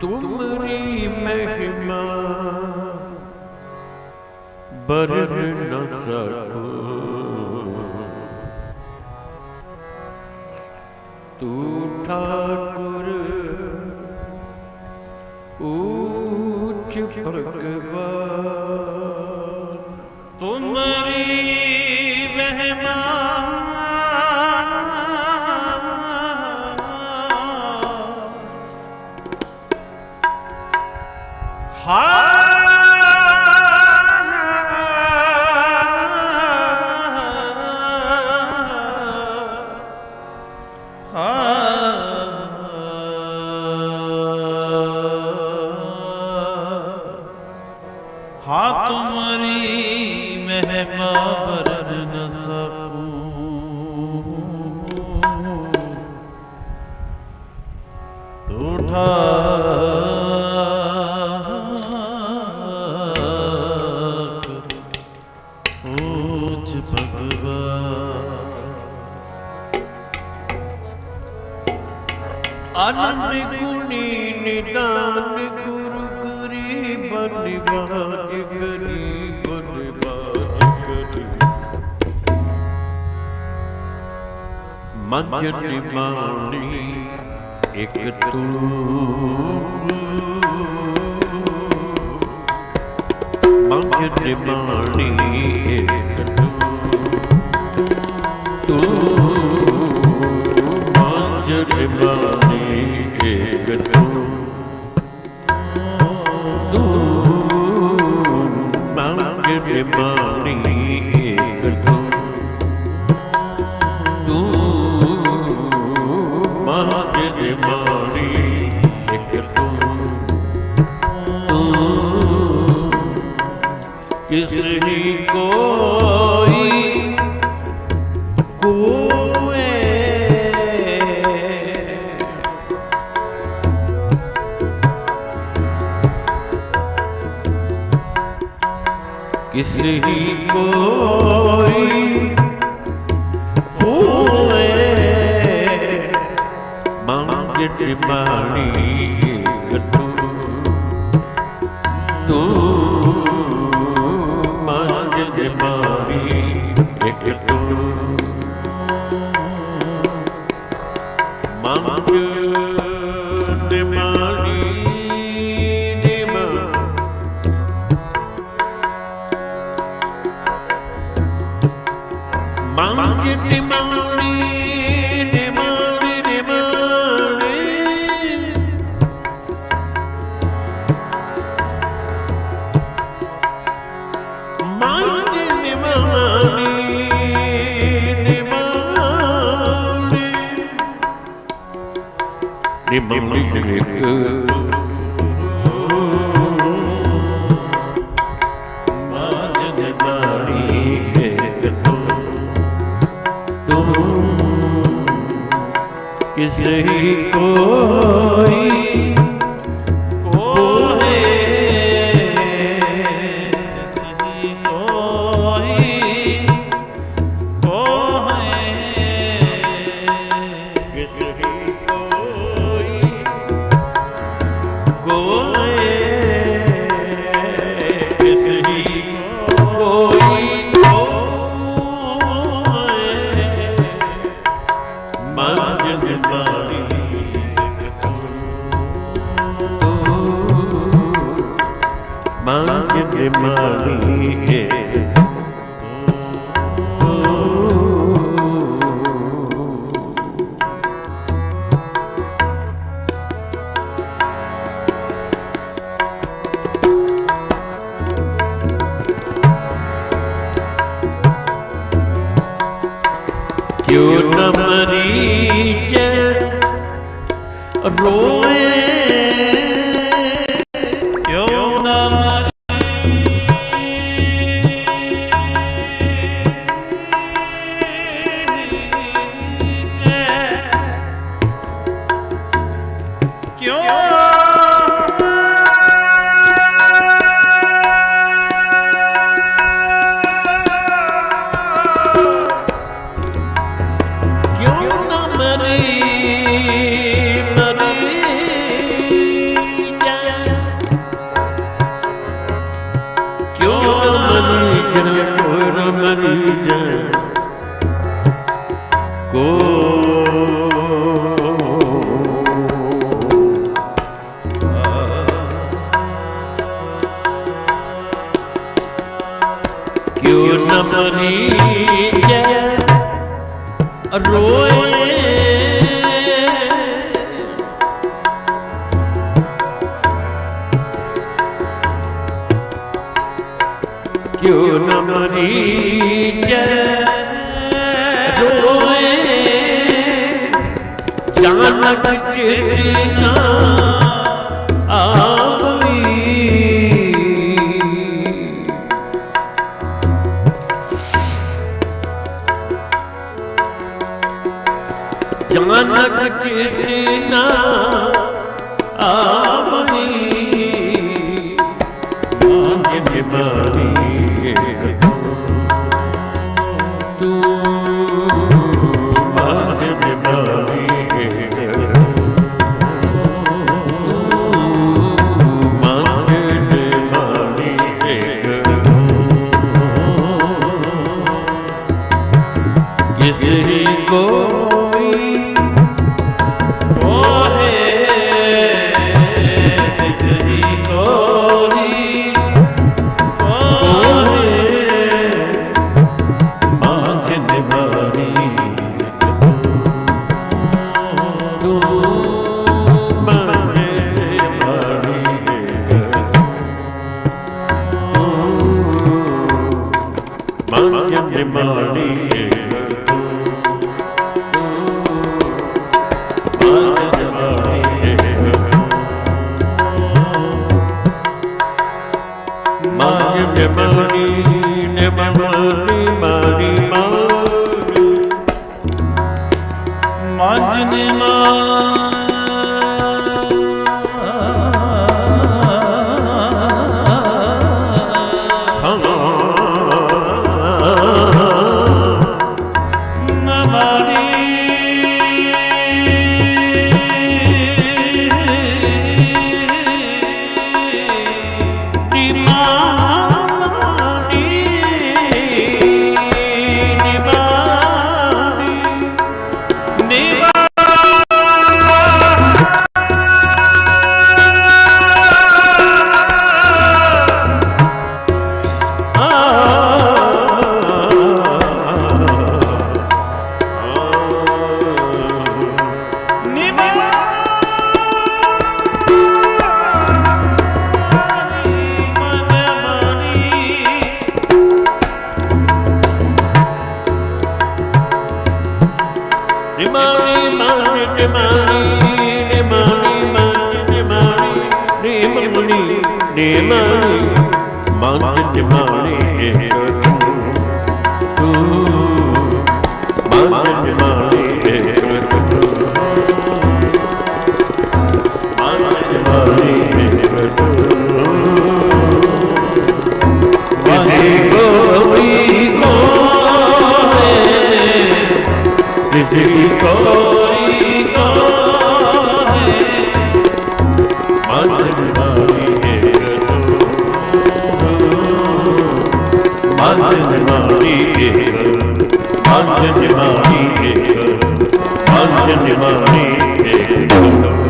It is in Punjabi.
ਤੁਮਰੀ ਮਹਿਮਾ ਬਰਨ ਨ ਸਕੋ ਤੂੰ ਠਾਕੁਰ ਉੱਚ ਭਗਵਾਨ ਟੂਠਾ ਉੱਚ ਭਗਵਾਨ ਅਨੰਦ ਗੁਣੀ ਨਿਦਾਨ ਗੁਰੂ ਗੁਰੀ ਬਨਿਵਾਜ ਕਰੀ ਬਨਿਵਾਜ ਕਰੀ। ਮਨ ਨਿਮਾਣੀ ਇਕ ਤੂੰ। ਮਨ ਨਿਮਾਣੀ ਇਕ ਤੂੰ। ਤੂੰ ਨਿਮਾਣੀ ਇਕ ਤੂੰ। ਤੂੰ ਮਾਂਜ ਨਿਮਾਣੀ ਕਿਸ ਹੀ ਕੋਈ ਕੋਏ। ਕਿਸ ਹੀ ਕੋਈ ਹੋਏ ਮੰਗ ਨਿਮਾਣੀ ਇਕ ਮੰਗ ਨਿਮਾਣੀ ਇੱਕ ਮਾਜ ਨਿਮਾਣੀ ਤੂੰ ਤੂੰ ਕਿਸੇ ਕੋਈ ਮੰਜ ਨਿਮਾਣੀ ਇੱਕ ਤੂੰ ਕਿਉ ਨ ਮਰੀਜ ਰੋਏ? ગયો મરી જાય કોર મરી જાય કો. ક્યો ન મરી જાય? રોય ਨੀਚ ਰੋਏ ਜਾਨਕ ਚਿਤਿ ਨਾ ਆਵੀ ਜਾਨਕ ਚਿਤਿ ਨਾ ਆਵੀ ਮਾਂ ਜਿਨ ਬਾਰੀ మాధ్యమిమాణి mountain to mountain. निभानी एक पंच निभानी एक